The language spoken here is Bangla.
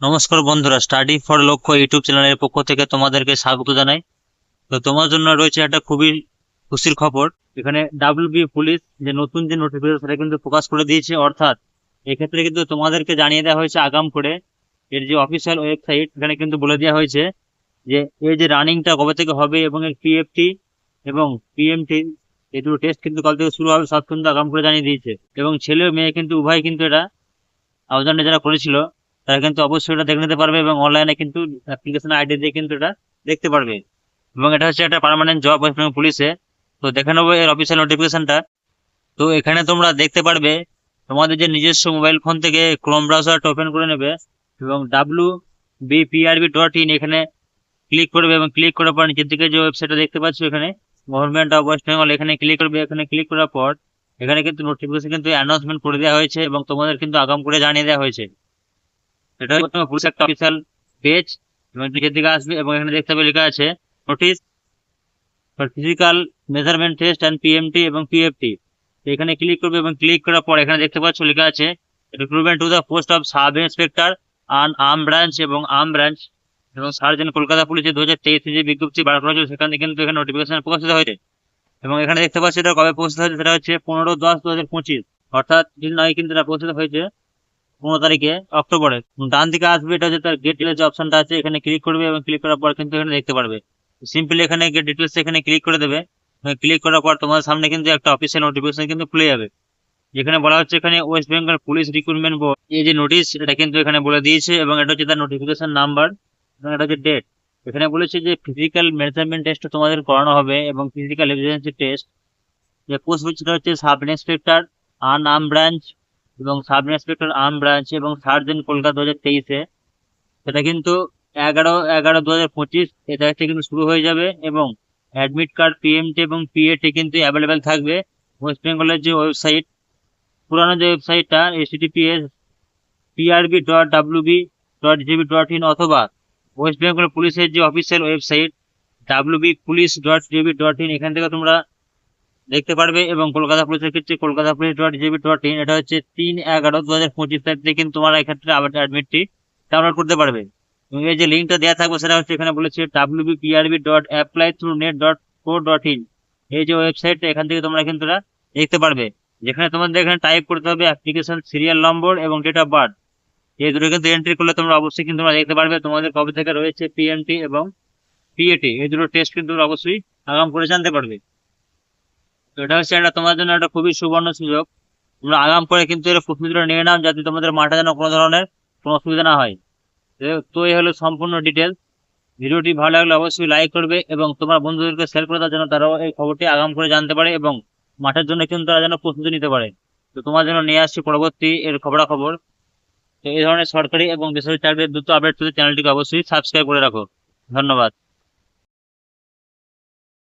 নমস্কার বন্ধুরা স্টাডি ফর লক্ষ্য ইউটিউব চ্যানেলের পক্ষ থেকে তোমাদেরকে স্বাগত জানাই। তো তোমার জন্য রয়েছে একটা খুবই খুশির খবর। এখানে ডাব্লিউবি পুলিশ যে নতুন যে নোটিফিকেশন সেটা কিন্তু প্রকাশ করে দিয়েছে। অর্থাৎ এক্ষেত্রে কিন্তু তোমাদেরকে জানিয়ে দেওয়া হয়েছে আগাম করে। এর যে অফিসিয়াল ওয়েবসাইট এখানে কিন্তু বলে দেওয়া হয়েছে যে, এই যে রানিংটা কবে থেকে হবে এবং এর পিএফটি এবং পিএমটি এই দুটো টেস্ট কিন্তু কবে থেকে শুরু হবে সব কিন্তু আগাম করে জানিয়ে দিয়েছে। এবং ছেলে মেয়ে কিন্তু, উভয় কিন্তু এটা আবেদনটা যারা করেছিল তারা কিন্তু অবশ্যই এটা দেখে নিতে পারবে এবং অনলাইনে কিন্তু অ্যাপ্লিকেশন আইডি দিয়ে কিন্তু এটা দেখতে পারবে। এবং এটা হচ্ছে একটা পার্মানেন্ট জব ওয়েস্ট বেঙ্গল পুলিশে তো দেখে নেব এর অফিসিয়াল নোটিফিকেশনটা তো এখানে তোমরা দেখতে পারবে, তোমাদের যে নিজস্ব মোবাইল ফোন থেকে ক্রোম ব্রাউজারটা ওপেন করে নেবে এবং ডাব্লু বিপিআরবি ডট ইন এখানে ক্লিক করবে এবং ক্লিক করার পর নিচের দিকে যে ওয়েবসাইটটা দেখতে পাচ্ছ এখানে গভর্নমেন্ট অফ ওয়েস্ট বেঙ্গল এখানে ক্লিক করবে। এখানে ক্লিক করার পর এখানে কিন্তু নোটিফিকেশন কিন্তু অ্যানাউন্সমেন্ট করে দেওয়া হয়েছে এবং তোমাদের কিন্তু আগাম করে জানিয়ে দেওয়া হয়েছে। এটা তোমার পুলিশ একটা অফিসিয়াল পেজ এবং নিচের দিকে আসবে এবং এখানে দেখতে পাবে লেখা আছে notice for physical measurement test and PMT এবং পিএফটি এখানে ক্লিক করবে এবং ক্লিক করার পর এখানে দেখতে পাচ্ছ লেখা আছে recruitment to the post of sub inspector un arm branch এবং আর্ম ব্রাঞ্চ এবং সার্জেন্ট কলকাতা পুলিশে দু হাজার তেইশে যে বিজ্ঞপ্তি বার করা হয়েছিল, সেখানে কিন্তু এখানে নোটিফিকেশন প্রকাশিত হয়েছে। এবং এখানে দেখতে পাচ্ছি এটা কবে প্রকাশিত হয়েছে, সেটা হচ্ছে পনেরো দশ দু হাজার পঁচিশ, অর্থাৎ দিন কিন্তু এটা প্রকাশিত হয়েছে পনেরো তারিখে, অক্টোবরে। ডান দিকে আসবে, এটা হচ্ছে তার গেট ডিটেলস অপশনটা আছে, এখানে ক্লিক করবে এবং ক্লিক করার পর কিন্তু এখানে দেখতে পারবে। সিম্পলি এখানে গেট ডিটেলস এখানে ক্লিক করে দেবে। ক্লিক করার পর তোমার সামনে কিন্তু একটা অফিসিয়াল নোটিফিকেশন কিন্তু খুলে যাবে। যেখানে বলা হচ্ছে এখানে West Bengal police recruitment board এই যে নোটিশ এটা কিন্তু এখানে বলে দিয়েছে এবং এটা হচ্ছে তার নোটিফিকেশন নাম্বার এবং এটা হচ্ছে ডেট এখানে বলেছে যে ফিজিক্যাল মেজারমেন্ট টেস্ট তোমাদের করানো হবে এবং ফিজিক্যাল এফিসিয়েন্সি টেস্ট যে পোস্ট সেটা হচ্ছে sub inspector un arm branch এবং সাব ইন্সপেক্টর আর্ম ব্রাঞ্চ এবং সার্জেন্ট কলকাতা দু হাজার তেইশে। সেটা কিন্তু এগারো এগারো দু হাজার পঁচিশ এ তারিখ থেকে কিন্তু শুরু হয়ে যাবে এবং অ্যাডমিট কার্ড পিএমটি এবং পিএটি কিন্তু অ্যাভেলেবেল থাকবে। ওয়েস্ট বেঙ্গলের যে ওয়েবসাইট পুরানো যে ওয়েবসাইটটা ACTPS PRB dot WB dot GB dot in অথবা ওয়েস্ট বেঙ্গল পুলিশের যে official website WB police dot GB dot in এখান থেকে তোমরা দেখতে পারবে এবং কলকাতা পুলিশের ক্ষেত্রে Kolkata police dot GB dot in এটা হচ্ছে তিন এগারো দু হাজার পঁচিশ তারিখ থেকে কিন্তু তোমরা এক্ষেত্রে অ্যাডমিটটি ডাউনলোড করতে পারবে। এবং এই যে লিঙ্কটা দেওয়া থাকবে সেটা হচ্ছে এখানে বলেছে WB PRB dot apply through net dot co dot in এই যে ওয়েবসাইটটা এখান থেকে তোমরা কিন্তু দেখতে পারবে। যেখানে তোমাদের এখানে টাইপ করতে হবে অ্যাপ্লিকেশন সিরিয়াল নম্বর এবং ডেট অফ বার্থ এই দুটো কিন্তু এন্ট্রি করলে তোমরা অবশ্যই কিন্তু তোমরা দেখতে পারবে তোমাদের কবে থেকে রয়েছে পিএমটি এবং পিএটি এই দুটো টেস্ট কিন্তু অবশ্যই আগাম করে জানতে পারবে। এটা হচ্ছে একটা তোমার জন্য একটা খুবই সুবর্ণ সুযোগ। তোমরা আগাম করে কিন্তু এর প্রস্তুতিটা নিয়ে নাও যাতে তোমাদের মাঠে যেন কোনো ধরনের কোনো অসুবিধা না হয়। তো- তো এই হলো সম্পূর্ণ ডিটেলস ভিডিওটি ভালো লাগলে অবশ্যই লাইক করবে এবং তোমার বন্ধুদেরকে শেয়ার করে দেওয়ার জন্য তারাও এই খবরটি আগাম করে জানতে পারে এবং মাঠের জন্য কিন্তু তারা যেন প্রস্তুতি নিতে পারে। তো, তোমার জন্য নিয়ে আসছি পরবর্তী এর খবরাখবর। তো, এই ধরনের সরকারি এবং বেসরকারি চাকরির দ্রুত আপডেট পেতে চ্যানেলটিকে অবশ্যই সাবস্ক্রাইব করে রাখো। ধন্যবাদ।